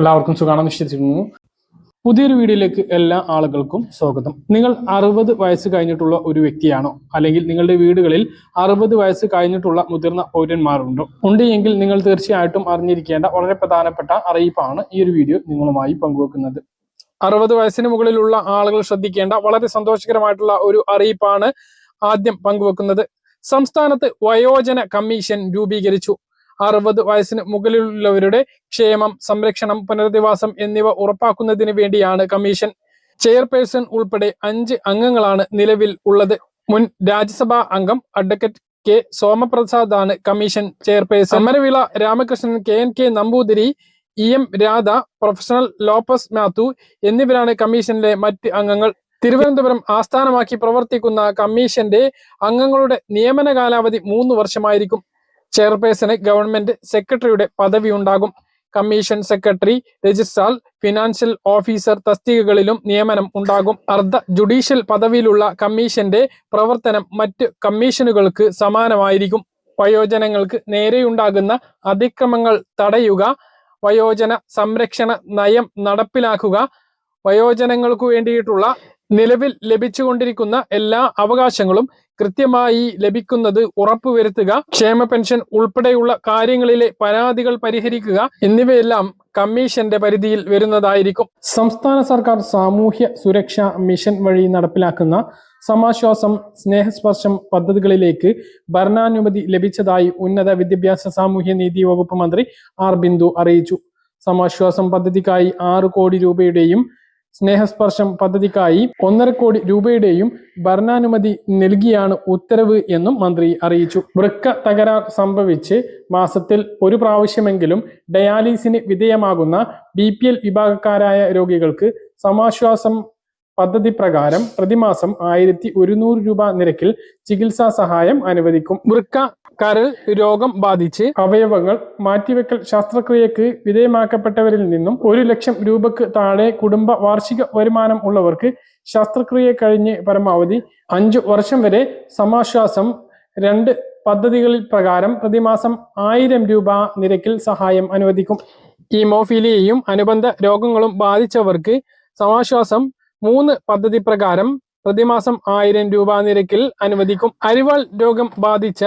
എല്ലാവർക്കും സുഖാണെന്ന് വിശ്വസിക്കുന്നു. പുതിയൊരു വീഡിയോയിലേക്ക് എല്ലാ ആളുകൾക്കും സ്വാഗതം. നിങ്ങൾ അറുപത് വയസ്സ് കഴിഞ്ഞിട്ടുള്ള ഒരു വ്യക്തിയാണോ? അല്ലെങ്കിൽ നിങ്ങളുടെ വീടുകളിൽ അറുപത് വയസ്സ് കഴിഞ്ഞിട്ടുള്ള മുതിർന്ന പൗരന്മാരുണ്ടോ? ഉണ്ട് എങ്കിൽ നിങ്ങൾ തീർച്ചയായിട്ടും അറിഞ്ഞിരിക്കേണ്ട വളരെ പ്രധാനപ്പെട്ട അറിയിപ്പാണ് ഈ ഒരു വീഡിയോ നിങ്ങളുമായി പങ്കുവെക്കുന്നത്. അറുപത് വയസ്സിന് മുകളിലുള്ള ആളുകൾ ശ്രദ്ധിക്കേണ്ട വളരെ സന്തോഷകരമായിട്ടുള്ള ഒരു അറിയിപ്പാണ് ആദ്യം പങ്കുവെക്കുന്നത്. സംസ്ഥാനത്ത് വയോജന കമ്മീഷൻ രൂപീകരിച്ചു. അറുപത് വയസ്സിന് മുകളിലുള്ളവരുടെ ക്ഷേമം സംരക്ഷണം പുനരധിവാസം എന്നിവ ഉറപ്പാക്കുന്നതിന് വേണ്ടിയാണ് കമ്മീഷൻ ചെയർപേഴ്സൺ ഉൾപ്പെടെ അഞ്ച് അംഗങ്ങളാണ് നിലവിൽ ഉള്ളത്. മുൻ രാജ്യസഭാ അംഗം അഡ്വക്കേറ്റ് കെ സോമപ്രസാദ് ആണ് commission chairperson. Amaravila Ramakrishnan K N K Namboothiri E M Radha professional Lopez Mathew എന്നിവരാണ് കമ്മീഷനിലെ മറ്റ് അംഗങ്ങൾ. തിരുവനന്തപുരം ആസ്ഥാനമാക്കി പ്രവർത്തിക്കുന്ന കമ്മീഷന്റെ അംഗങ്ങളുടെ നിയമന കാലാവധി മൂന്ന് വർഷമായിരിക്കും. ചെയർപേഴ്സണ് ഗവൺമെന്റ് സെക്രട്ടറിയുടെ പദവി ഉണ്ടാകും. Commission secretary registrar financial officer തസ്തികകളിലും നിയമനം ഉണ്ടാകും. അർദ്ധ ജുഡീഷ്യൽ പദവിയിലുള്ള കമ്മീഷന്റെ പ്രവർത്തനം മറ്റ് കമ്മീഷനുകൾക്ക് സമാനമായിരിക്കും. വയോജനങ്ങൾക്ക് നേരെയുണ്ടാകുന്ന അതിക്രമങ്ങൾ തടയുക വയോജന സംരക്ഷണ നയം നടപ്പിലാക്കുക വയോജനങ്ങൾക്കു വേണ്ടിയിട്ടുള്ള നിലവിൽ ലഭിച്ചുകൊണ്ടിരിക്കുന്ന എല്ലാ അവകാശങ്ങളും കൃത്യമായി ലഭിക്കുന്നത് ഉറപ്പുവരുത്തുക ക്ഷേമ പെൻഷൻ ഉൾപ്പെടെയുള്ള കാര്യങ്ങളിലെ പരാതികൾ പരിഹരിക്കുക എന്നിവയെല്ലാം കമ്മീഷന്റെ പരിധിയിൽ വരുന്നതായിരിക്കും. സംസ്ഥാന സർക്കാർ സാമൂഹ്യ സുരക്ഷാ മിഷൻ വഴി നടപ്പിലാക്കുന്ന സമാശ്വാസം സ്നേഹസ്പർശം പദ്ധതികളിലേക്ക് ഭരണാനുമതി ലഭിച്ചതായി ഉന്നത വിദ്യാഭ്യാസ സാമൂഹ്യ നീതി വകുപ്പ് മന്ത്രി ആർ ബിന്ദു അറിയിച്ചു. സമാശ്വാസം പദ്ധതിക്കായി ആറ് കോടി രൂപയുടെയും സ്നേഹസ്പർശം പദ്ധതിക്കായി ഒന്നര കോടി രൂപയുടെയും ഭരണാനുമതി നൽകിയാണ് ഉത്തരവ് എന്നും മന്ത്രി അറിയിച്ചു. വൃക്ക തകരാർ സംഭവിച്ച് മാസത്തിൽ ഒരു പ്രാവശ്യമെങ്കിലും ഡയാലിസിന് വിധേയമാകുന്ന ബി വിഭാഗക്കാരായ രോഗികൾക്ക് സമാശ്വാസം പദ്ധതി പ്രകാരം പ്രതിമാസം ആയിരത്തി ഒരുന്നൂറ് രൂപ നിരക്കിൽ ചികിത്സാ സഹായം അനുവദിക്കും. വൃക്ക കരൾ രോഗം ബാധിച്ച് അവയവങ്ങൾ മാറ്റിവെക്കൽ ശസ്ത്രക്രിയക്ക് വിധേയമാക്കപ്പെട്ടവരിൽ നിന്നും ഒരു ലക്ഷം രൂപക്ക് താഴെ കുടുംബ വാർഷിക വരുമാനം ഉള്ളവർക്ക് ശസ്ത്രക്രിയ കഴിഞ്ഞ് പരമാവധി അഞ്ചു വർഷം വരെ സമാശ്വാസം രണ്ട് പദ്ധതികളിൽ പ്രകാരം പ്രതിമാസം ആയിരം രൂപ നിരക്കിൽ സഹായം അനുവദിക്കും. ഈമോഫീലിയയും അനുബന്ധ രോഗങ്ങളും ബാധിച്ചവർക്ക് സമാശ്വാസം മൂന്ന് പദ്ധതി പ്രകാരം പ്രതിമാസം ആയിരം രൂപ നിരക്കിൽ അനുവദിക്കും. അരിവാൾ രോഗം ബാധിച്ച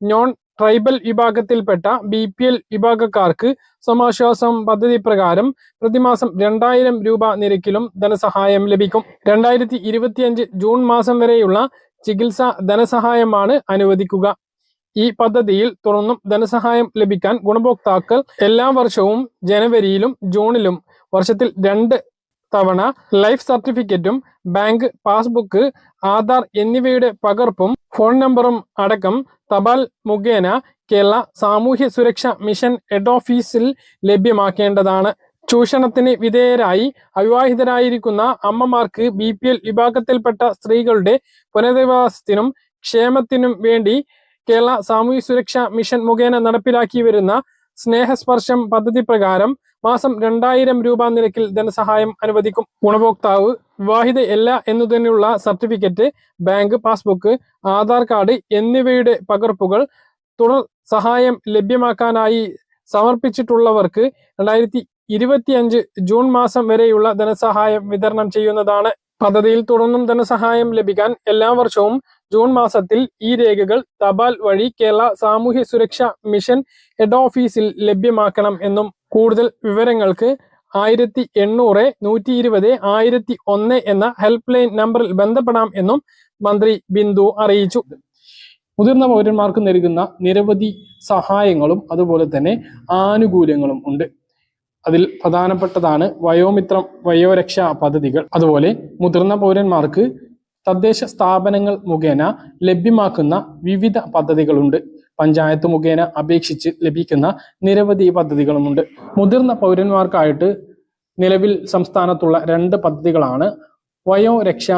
നോൺ ട്രൈബൽ വിഭാഗത്തിൽപ്പെട്ട ബി പി എൽ വിഭാഗക്കാർക്ക് സമാശ്വാസം പദ്ധതി പ്രകാരം പ്രതിമാസം രണ്ടായിരം രൂപ നിരക്കിലും ധനസഹായം ലഭിക്കും. രണ്ടായിരത്തി ഇരുപത്തിയഞ്ച് ജൂൺ മാസം വരെയുള്ള ചികിത്സാ ധനസഹായമാണ് അനുവദിക്കുക. ഈ പദ്ധതിയിൽ തുടർന്നും ധനസഹായം ലഭിക്കാൻ ഗുണഭോക്താക്കൾ എല്ലാ വർഷവും ജനുവരിയിലും ജൂണിലും വർഷത്തിൽ രണ്ട് തവണ ലൈഫ് സർട്ടിഫിക്കറ്റും ബാങ്ക് പാസ്ബുക്ക് ആധാർ എന്നിവയുടെ പകർപ്പും ഫോൺ നമ്പറും അടക്കം തപാൽ മുഖേന കേരള സാമൂഹ്യ സുരക്ഷ മിഷൻ ഹെഡ് ഓഫീസിൽ ലഭ്യമാക്കേണ്ടതാണ്. ചൂഷണത്തിന് വിധേയരായി അവിവാഹിതരായിരിക്കുന്ന അമ്മമാർക്ക് ബി പി എൽ വിഭാഗത്തിൽപ്പെട്ട സ്ത്രീകളുടെ പുനരധിവാസത്തിനും ക്ഷേമത്തിനും വേണ്ടി കേരള സാമൂഹ്യ സുരക്ഷാ മിഷൻ മുഖേന നടപ്പിലാക്കി വരുന്ന സ്നേഹസ്പർശം പദ്ധതി പ്രകാരം മാസം രണ്ടായിരം രൂപ നിരക്കിൽ ധനസഹായം അനുവദിക്കും. ഗുണഭോക്താവ് വിവാഹിതയല്ല എന്നതിനുള്ള certificate bank passbook Aadhaar card എന്നിവയുടെ പകർപ്പുകൾ തുടർ സഹായം ലഭ്യമാക്കാനായി സമർപ്പിച്ചിട്ടുള്ളവർക്ക് രണ്ടായിരത്തി ഇരുപത്തിയഞ്ച് ജൂൺ മാസം വരെയുള്ള ധനസഹായം വിതരണം ചെയ്യുന്നതാണ്. പദ്ധതിയിൽ തുടർന്നും ധനസഹായം ലഭിക്കാൻ എല്ലാ വർഷവും ജൂൺ മാസത്തിൽ ഈ രേഖകൾ തപാൽ വഴി കേരള സാമൂഹ്യ സുരക്ഷാ മിഷൻ ഹെഡ് ഓഫീസിൽ ലഭ്യമാക്കണം എന്നും കൂടുതൽ വിവരങ്ങൾക്ക് ആയിരത്തി എണ്ണൂറ് നൂറ്റി ഇരുപത് ആയിരത്തി ഒന്ന് എന്ന ഹെൽപ്പ് ലൈൻ നമ്പറിൽ ബന്ധപ്പെടാം എന്നും മന്ത്രി ബിന്ദു അറിയിച്ചു. മുതിർന്ന പൗരന്മാർക്ക് നൽകുന്ന നിരവധി സഹായങ്ങളും അതുപോലെ തന്നെ ആനുകൂല്യങ്ങളും ഉണ്ട്. അതിൽ പ്രധാനപ്പെട്ടതാണ് വയോമിത്രം വയോരക്ഷാ പദ്ധതികൾ. അതുപോലെ മുതിർന്ന പൗരന്മാർക്ക് തദ്ദേശ സ്ഥാപനങ്ങൾ മുഖേന ലഭ്യമാക്കുന്ന വിവിധ പദ്ധതികളുണ്ട്. പഞ്ചായത്ത് മുഖേന അപേക്ഷിച്ച് ലഭിക്കുന്ന നിരവധി പദ്ധതികളുമുണ്ട്. മുതിർന്ന പൗരന്മാർക്കായിട്ട് നിലവിൽ സംസ്ഥാനത്തുള്ള രണ്ട് പദ്ധതികളാണ് വയോരക്ഷ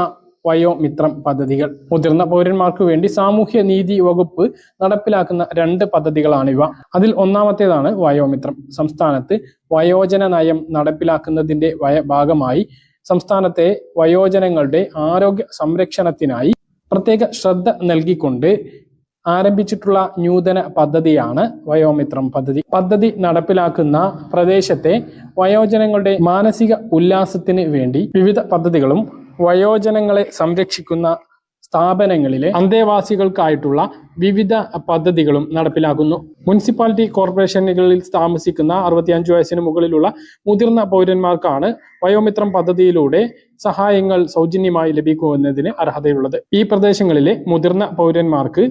വയോമിത്രം പദ്ധതികൾ. മുതിർന്ന പൗരന്മാർക്ക് വേണ്ടി സാമൂഹ്യ നീതി വകുപ്പ് നടപ്പിലാക്കുന്ന രണ്ട് പദ്ധതികളാണിവ. അതിൽ ഒന്നാമത്തേതാണ് വയോമിത്രം. സംസ്ഥാനത്ത് വയോജന നയം നടപ്പിലാക്കുന്നതിന്റെ ഭാഗമായി സംസ്ഥാനത്തെ വയോജനങ്ങളുടെ ആരോഗ്യ സംരക്ഷണത്തിനായി പ്രത്യേക ശ്രദ്ധ നൽകിക്കൊണ്ട് ആരംഭിച്ചിട്ടുള്ള നൂതന പദ്ധതിയാണ് വയോമിത്രം പദ്ധതി. പദ്ധതി നടപ്പിലാക്കുന്ന പ്രദേശത്തെ വയോജനങ്ങളുടെ മാനസിക ഉല്ലാസത്തിന് വേണ്ടി വിവിധ പദ്ധതികളും വയോജനങ്ങളെ സംരക്ഷിക്കുന്ന സ്ഥാപനങ്ങളിലെ അന്തേവാസികൾക്കായിട്ടുള്ള വിവിധ പദ്ധതികളും നടപ്പിലാക്കുന്നു. മുനിസിപ്പാലിറ്റി കോർപ്പറേഷനുകളിൽ താമസിക്കുന്ന അറുപത്തിയഞ്ച് വയസ്സിന് മുകളിലുള്ള മുതിർന്ന പൗരന്മാർക്കാണ് വയോമിത്രം പദ്ധതിയിലൂടെ സഹായങ്ങൾ സൗജന്യമായി ലഭിക്കുന്നതിന് അർഹതയുള്ളത്. ഈ പ്രദേശങ്ങളിലെ മുതിർന്ന പൗരന്മാർക്ക്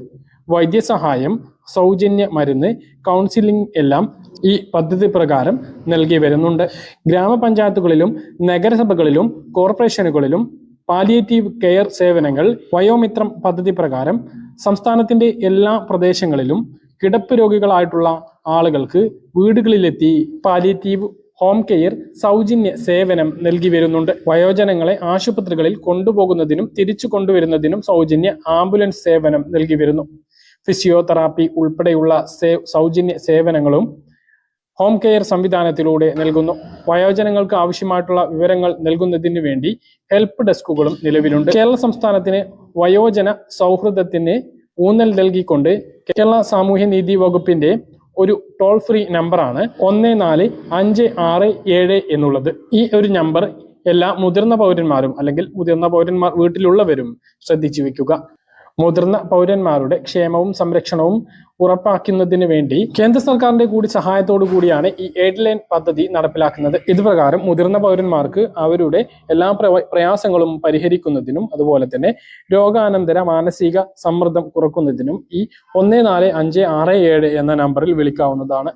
വൈദ്യസഹായം സൗജന്യ മരുന്ന് കൗൺസിലിംഗ് എല്ലാം ഈ പദ്ധതി പ്രകാരം നൽകി വരുന്നുണ്ട്. ഗ്രാമപഞ്ചായത്തുകളിലും നഗരസഭകളിലും കോർപ്പറേഷനുകളിലും പാലിയേറ്റീവ് കെയർ സേവനങ്ങൾ വയോമിത്രം പദ്ധതി പ്രകാരം സംസ്ഥാനത്തിന്റെ എല്ലാ പ്രദേശങ്ങളിലും കിടപ്പ് രോഗികളായിട്ടുള്ള ആളുകൾക്ക് വീടുകളിലെത്തി പാലിയേറ്റീവ് ഹോം കെയർ സൗജന്യ സേവനം നൽകി വരുന്നുണ്ട്. വയോജനങ്ങളെ ആശുപത്രികളിൽ കൊണ്ടുപോകുന്നതിനും തിരിച്ചു കൊണ്ടുവരുന്നതിനും സൗജന്യ ആംബുലൻസ് സേവനം നൽകി വരുന്നു. ഫിസിയോതെറാപ്പി ഉൾപ്പെടെയുള്ള സൗജന്യ സേവനങ്ങളും ഹോം കെയർ സംവിധാനത്തിലൂടെ നൽകുന്നു. വയോജനങ്ങൾക്ക് ആവശ്യമായിട്ടുള്ള വിവരങ്ങൾ നൽകുന്നതിന് വേണ്ടി ഹെൽപ്പ് ഡെസ്കുകളും നിലവിലുണ്ട്. കേരള സംസ്ഥാനത്തിന് വയോജന സൗഹൃദത്തിന് ഊന്നൽ നൽകിക്കൊണ്ട് കേരള സാമൂഹ്യനീതി വകുപ്പിന്റെ ഒരു ടോൾ ഫ്രീ നമ്പറാണ് ഒന്ന് നാല് അഞ്ച് ആറ് ഏഴ് എന്നുള്ളത്. ഈ ഒരു നമ്പർ എല്ലാ മുതിർന്ന പൗരന്മാരും അല്ലെങ്കിൽ മുതിർന്ന പൗരന്മാർ വീട്ടിലുള്ളവരും ശ്രദ്ധിച്ചു വെക്കുക. മുതിർന്ന പൗരന്മാരുടെ ക്ഷേമവും സംരക്ഷണവും ഉറപ്പാക്കുന്നതിന് വേണ്ടി കേന്ദ്ര സർക്കാരിന്റെ കൂടി സഹായത്തോടു കൂടിയാണ് ഈ എയ്ഡ് ലൈൻ പദ്ധതി നടപ്പിലാക്കുന്നത്. ഇതുപ്രകാരം മുതിർന്ന പൗരന്മാർക്ക് അവരുടെ എല്ലാ പ്രയാസങ്ങളും പരിഹരിക്കുന്നതിനും അതുപോലെ തന്നെ രോഗാനന്തര മാനസിക സമ്മർദ്ദം കുറക്കുന്നതിനും ഈ ഒന്ന് നാല് അഞ്ച് ആറ് ഏഴ് എന്ന നമ്പറിൽ വിളിക്കാവുന്നതാണ്.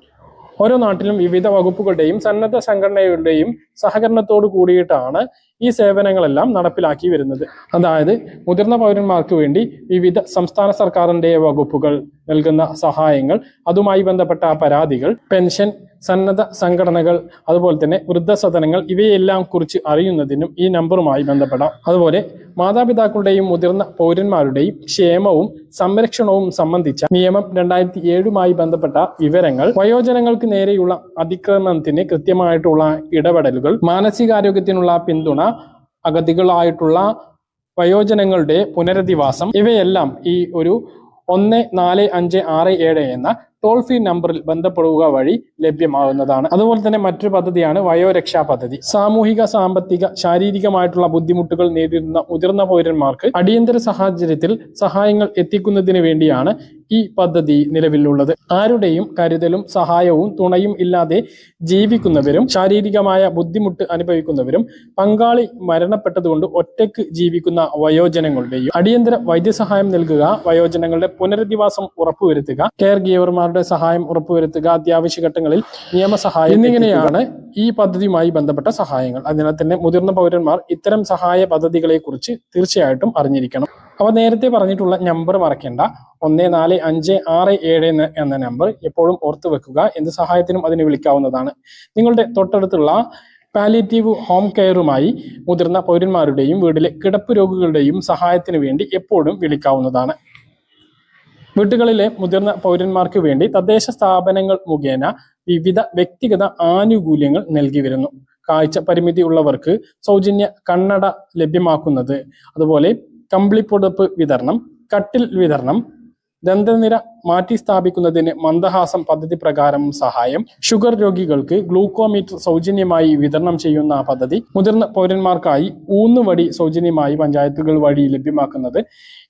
ഓരോ നാട്ടിലും വിവിധ വകുപ്പുകളുടെയും സന്നദ്ധ സംഘടനകളുടെയും സഹകരണത്തോടു കൂടിയിട്ടാണ് ഈ സേവനങ്ങളെല്ലാം നടപ്പിലാക്കി വരുന്നത്. അതായത് മുതിർന്ന പൗരന്മാർക്ക് വേണ്ടി വിവിധ സംസ്ഥാന സർക്കാരിന്റെ വകുപ്പുകൾ നൽകുന്ന സഹായങ്ങൾ അതുമായി ബന്ധപ്പെട്ട പരാതികൾ പെൻഷൻ സന്നദ്ധ സംഘടനകൾ അതുപോലെ തന്നെ വൃദ്ധസദനങ്ങൾ ഇവയെല്ലാം കുറിച്ച് അറിയുന്നതിനും ഈ നമ്പറുമായി ബന്ധപ്പെടാം. അതുപോലെ മാതാപിതാക്കളുടെയും മുതിർന്ന പൗരന്മാരുടെയും ക്ഷേമവും സംരക്ഷണവും സംബന്ധിച്ച നിയമം രണ്ടായിരത്തി ഏഴുമായി ബന്ധപ്പെട്ട വിവരങ്ങൾ വയോജനങ്ങൾക്ക് നേരെയുള്ള അതിക്രമണത്തിന് കൃത്യമായിട്ടുള്ള ഇടപെടലുകൾ മാനസികാരോഗ്യത്തിനുള്ള പിന്തുണ അഗതികളായിട്ടുള്ള വയോജനങ്ങളുടെ പുനരധിവാസം ഇവയെല്ലാം ഈ ഒരു ഒന്ന് നാല് അഞ്ച് ആറ് ഏഴ് എന്ന ടോൾ ഫ്രീ നമ്പറിൽ ബന്ധപ്പെടുക വഴി ലഭ്യമാകുന്നതാണ്. അതുപോലെ തന്നെ മറ്റൊരു പദ്ധതിയാണ് വയോരക്ഷാ പദ്ധതി. സാമൂഹിക സാമ്പത്തിക ശാരീരികമായിട്ടുള്ള ബുദ്ധിമുട്ടുകൾ നേരിടുന്ന മുതിർന്ന പൗരന്മാർക്ക് അടിയന്തര സാഹചര്യത്തിൽ സഹായങ്ങൾ എത്തിക്കുന്നതിന് വേണ്ടിയാണ് ഈ പദ്ധതി നിലവിലുള്ളത്. ആരുടെയും കരുതലും സഹായവും തുണയും ഇല്ലാതെ ജീവിക്കുന്നവരും ശാരീരികമായ ബുദ്ധിമുട്ട് അനുഭവിക്കുന്നവരും പങ്കാളി മരണപ്പെട്ടതുകൊണ്ട് ഒറ്റയ്ക്ക് ജീവിക്കുന്ന വയോജനങ്ങളുടെയും അടിയന്തര വൈദ്യസഹായം നൽകുക വയോജനങ്ങളുടെ പുനരധിവാസം ഉറപ്പുവരുത്തുക കെയർ ഗീവർമാരുടെ സഹായം ഉറപ്പുവരുത്തുക. അത്യാവശ്യ ഘട്ടങ്ങളിൽ നിയമസഹായം എന്നിങ്ങനെയാണ് ഈ പദ്ധതിയുമായി ബന്ധപ്പെട്ട സഹായങ്ങൾ. അതിനാൽ തന്നെ മുതിർന്ന പൗരന്മാർ ഇത്തരം സഹായ പദ്ധതികളെ കുറിച്ച് തീർച്ചയായിട്ടും അറിഞ്ഞിരിക്കണം. അപ്പൊ നേരത്തെ പറഞ്ഞിട്ടുള്ള നമ്പർ മറക്കേണ്ട. ഒന്ന് നാല് അഞ്ച് ആറ് ഏഴ് എന്ന എന്ന നമ്പർ എപ്പോഴും ഓർത്തു വെക്കുക. എന്ത് സഹായത്തിനും അതിന് വിളിക്കാവുന്നതാണ്. നിങ്ങളുടെ തൊട്ടടുത്തുള്ള പാലിയേറ്റീവ് ഹോം കെയറുമായി മുതിർന്ന പൗരന്മാരുടെയും വീട്ടിലെ കിടപ്പ് രോഗികളുടെയും സഹായത്തിന് വേണ്ടി എപ്പോഴും വിളിക്കാവുന്നതാണ്. വീട്ടുകളിലെ മുതിർന്ന പൗരന്മാർക്ക് വേണ്ടി തദ്ദേശ സ്ഥാപനങ്ങൾ മുഖേന വിവിധ വ്യക്തിഗത ആനുകൂല്യങ്ങൾ നൽകി വരുന്നു. കാഴ്ച പരിമിതി ഉള്ളവർക്ക് സൗജന്യ കണ്ണട ലഭ്യമാക്കുന്നത്. അതുപോലെ കമ്പിളിപ്പുടപ്പ് വിതരണം കട്ടിൽ വിതരണം ദന്തനിര മാറ്റി സ്ഥാപിക്കുന്നതിന് മന്ദഹാസം പദ്ധതി പ്രകാരം സഹായം. ഷുഗർ രോഗികൾക്ക് ഗ്ലൂക്കോമീറ്റർ സൗജന്യമായി വിതരണം ചെയ്യുന്ന പദ്ധതി. മുതിർന്ന പൗരന്മാർക്കായി ഊന്നുവടി സൗജന്യമായി പഞ്ചായത്തുകൾ വഴി ലഭ്യമാക്കുന്നത്.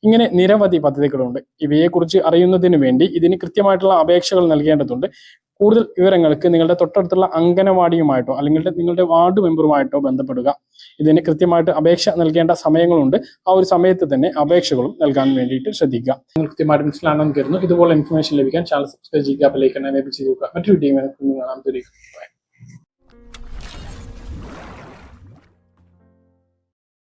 ഇങ്ങനെ നിരവധി പദ്ധതികളുണ്ട്. ഇവയെക്കുറിച്ച് അറിയുന്നതിന് വേണ്ടി ഇതിന് കൃത്യമായിട്ടുള്ള അപേക്ഷകൾ നൽകേണ്ടതുണ്ട്. കൂടുതൽ വിവരങ്ങൾക്ക് നിങ്ങളുടെ തൊട്ടടുത്തുള്ള അംഗനവാടിയുമായിട്ടോ അല്ലെങ്കിൽ നിങ്ങളുടെ വാർഡ് മെമ്പറുമായിട്ടോ ബന്ധപ്പെടുക. ഇതിന് കൃത്യമായിട്ട് അപേക്ഷ നൽകേണ്ട സമയങ്ങളുണ്ട്. ആ ഒരു സമയത്ത് തന്നെ അപേക്ഷകളും നൽകാൻ വേണ്ടിയിട്ട് ശ്രദ്ധിക്കുക. നിങ്ങൾ കൃത്യമായിട്ട് മനസ്സിലാണെന്ന് കരുതുന്നു. ഇതുപോലെ ഇൻഫർമേഷൻ ലഭിക്കാൻ ചാനൽ സബ്സ്ക്രൈബ് ചെയ്യുക ബെലൈക്കൺ എനേബിൾ ചെയ്യുക. മറ്റൊരു വീഡിയോ കാണാൻ